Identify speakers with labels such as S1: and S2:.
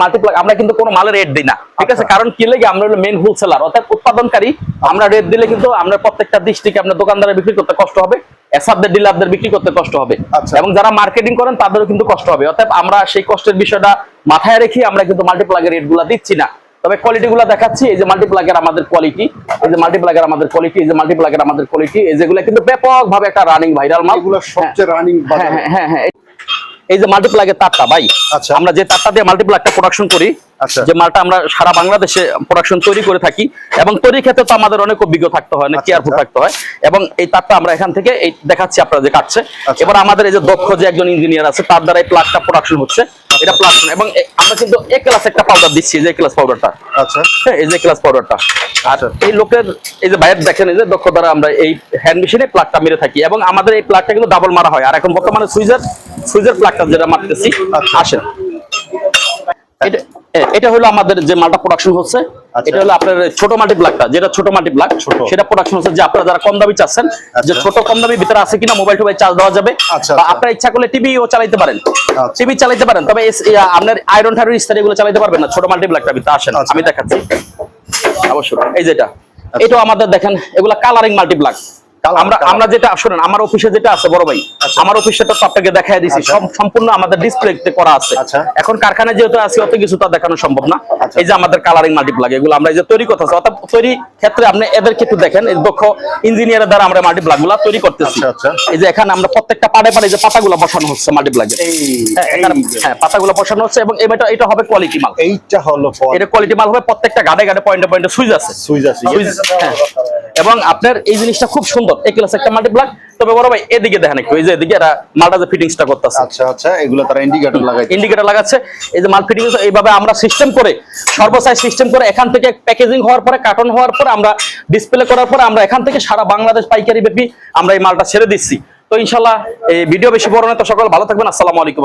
S1: Multiply আমরা কিন্তু কোনো মালের রেট দিই না ঠিক আছে?
S2: আচ্ছা।
S1: কারণ কি লাগে? আমরা হলো মেন হোলসেলার অর্থাৎ উৎপাদনকারী। আমরা রেট দিলে কিন্তু আমরা প্রত্যেকটা ডিস্ট্রিক্টে আপনার দোকানদারে বিক্রি করতে কষ্ট হবে এসাবদের ডিলারদের বিক্রি করতে কষ্ট হবে।
S2: আচ্ছা।
S1: এবং যারা মার্কেটিং করেন তাদেরও কিন্তু কষ্ট হবে। অর্থাৎ আমরা সেই কষ্টের বিষয়টা মাথায় রেখে আমরা কিন্তু মাল্টিপ্লাগের রেটগুলা দিচ্ছি না। তবে কোয়ালিটি গুলা দেখাচ্ছি এই যে মাল্টিপ্লাগের আমাদের কোয়ালিটি এই যে মাল্টিপ্লাগের আমাদের কোয়ালিটি এই যে মাল্টিপ্লাগের আমাদের কোয়ালিটি এই যেগুলো কিন্তু ব্যাপকভাবে একটা রানিং ভাইরাল মাল।
S2: সবচেয়ে রানিং
S1: হ্যাঁ হ্যাঁ হ্যাঁ হ্যাঁ এই যে মাল্টিপ্লাগের তারটা ভাই
S2: আচ্ছা।
S1: আমরা যে তারটা দিয়ে মাল্টিপ্লাগটা প্রোডাকশন করি
S2: আচ্ছা।
S1: যে মালটা আমরা সারা বাংলাদেশে প্রোডাকশন তৈরি করে থাকি এবং তৈরির ক্ষেত্রে তো আমাদের অনেক অভিজ্ঞ থাকতে হয় অনেক
S2: আচ্ছা,
S1: কেয়ারফুল
S2: আচ্ছা।
S1: থাকতে হয় এবং এই তারটা আমরা এখান থেকে এই দেখাচ্ছি আপনারা যে কাটছে
S2: আচ্ছা।
S1: এবার আমাদের এই যে দক্ষ যে একজন ইঞ্জিনিয়ার আছে তার দ্বারা এই প্লাগটা প্রোডাকশন হচ্ছে এটা এবং আমরা কিন্তু এ ক্লাস একটা পাউডার দিচ্ছি যে ক্লাস পাউডারটা
S2: আচ্ছা
S1: হ্যাঁ এই যে ক্লাস পাউডারটা আর
S2: আচ্ছা।
S1: এই লোকের এই যে বাইরে দেখেন এই যে দক্ষ দ্বারা আমরা এই হ্যান্ড মেশিনে প্লাগটা মেরে থাকি এবং আমাদের এই প্লাগটা কিন্তু ডাবল মারা হয় আর এখন বর্তমানে সুইজার সুইজার প্লাগটা যেটা মারতেছি
S2: আচ্ছা।
S1: আসেন এটা এটা হলো আমাদের যে মালটা প্রোডাকশন হচ্ছে
S2: আচ্ছা।
S1: এটা হলো আপনার ছোট মাল্টি প্লাগটা যেটা ছোট প্লাগ
S2: ছোট।
S1: সেটা প্রোডাকশন হচ্ছে যে আপনারা যারা কম দামি চাচ্ছেন যে
S2: আচ্ছা।
S1: ছোট কম দামি ভিতরে আছে কিনা মোবাইল টোবাইল চার্জ দেওয়া যাবে
S2: আচ্ছা,
S1: বা
S2: আচ্ছা।
S1: আপনারা ইচ্ছা করলে টিভিও চালাতে পারেন
S2: আচ্ছা।
S1: টিভি চালাইতে পারেন তবে আপনার আয়রন ঠারুর ইস্তারি এগুলো চালাতে পারবেন না ছোট মাল্টি ব্ল্যাক টাবিতে আসেন
S2: আচ্ছা।
S1: আমি দেখাচ্ছি। অবশ্যই। এই যেটা এটা আমাদের দেখেন এগুলা কালারিং মাল্টি
S2: Colour,
S1: আমরা যেটা শুনেন আমার অফিসে যেটা আছে বড় ভাই
S2: আচ্ছা।
S1: আমার অফিসটা তো আপনাকে দেখাই দিছি
S2: আচ্ছা।
S1: সম্পূর্ণ আমাদের ডিসপ্লেতে করা আছে
S2: আচ্ছা।
S1: এখন কারখানায় যেহেতু আছে অত কিছু তো দেখানো সম্ভব না। এই যে আমাদের কালারিং মাল্টিপ্লাগ এগুলো আমরা যে তৈরি করতেছি অর্থাৎ তৈরি ক্ষেত্রে আপনি দেখেন দক্ষ ইঞ্জিনিয়ারের দ্বারা আমরা মাল্টিপ্লাগগুলা তৈরি করতেছি। এই যে এখানে আমরা প্রত্যেকটা পাড়ে পাড়ে যে পাতাগুলো বসানো হচ্ছে মাল্টিপ্লাগে হ্যাঁ হ্যাঁ পাতাগুলো বসানো হচ্ছে এবং এটা এটা হবে কোয়ালিটি মাল
S2: এইটা হলো
S1: এটা কোয়ালিটি মাল হবে প্রত্যেকটা গাড়ে গাড়ে পয়েন্টে পয়েন্টে সুইচ আছে
S2: সুইচ আছে
S1: হ্যাঁ। এবং আপনার এই জিনিসটা খুব সুন্দর। এই ক্লাস একটা মাল্টিপ্লাগ তবে বড় ভাই এদিকে দেখেন একটু এই যে এদিকে এরা মালটা যে ফিটিংসটা করতেছে।
S2: আচ্ছা আচ্ছা এগুলো তারা ইন্ডিকেটর লাগাই
S1: ইন্ডিকেটর লাগাচ্ছে। এই যে মাল ফিটিং এইভাবে আমরা সিস্টেম করে সর্বসাই সিস্টেম করে এখান থেকে প্যাকেজিং হওয়ার পরে কার্টন হওয়ার পরে আমরা ডিসপ্লে করার পরে আমরা এখান থেকে সারা বাংলাদেশ পাইকারি ব্যাপী আমরা এই মালটা ছেড়ে দিচ্ছি। তো ইনশাল্লাহ এই ভিডিও বেশি বড় না তো সকল ভালো থাকবেন। আসসালামু আলাইকুম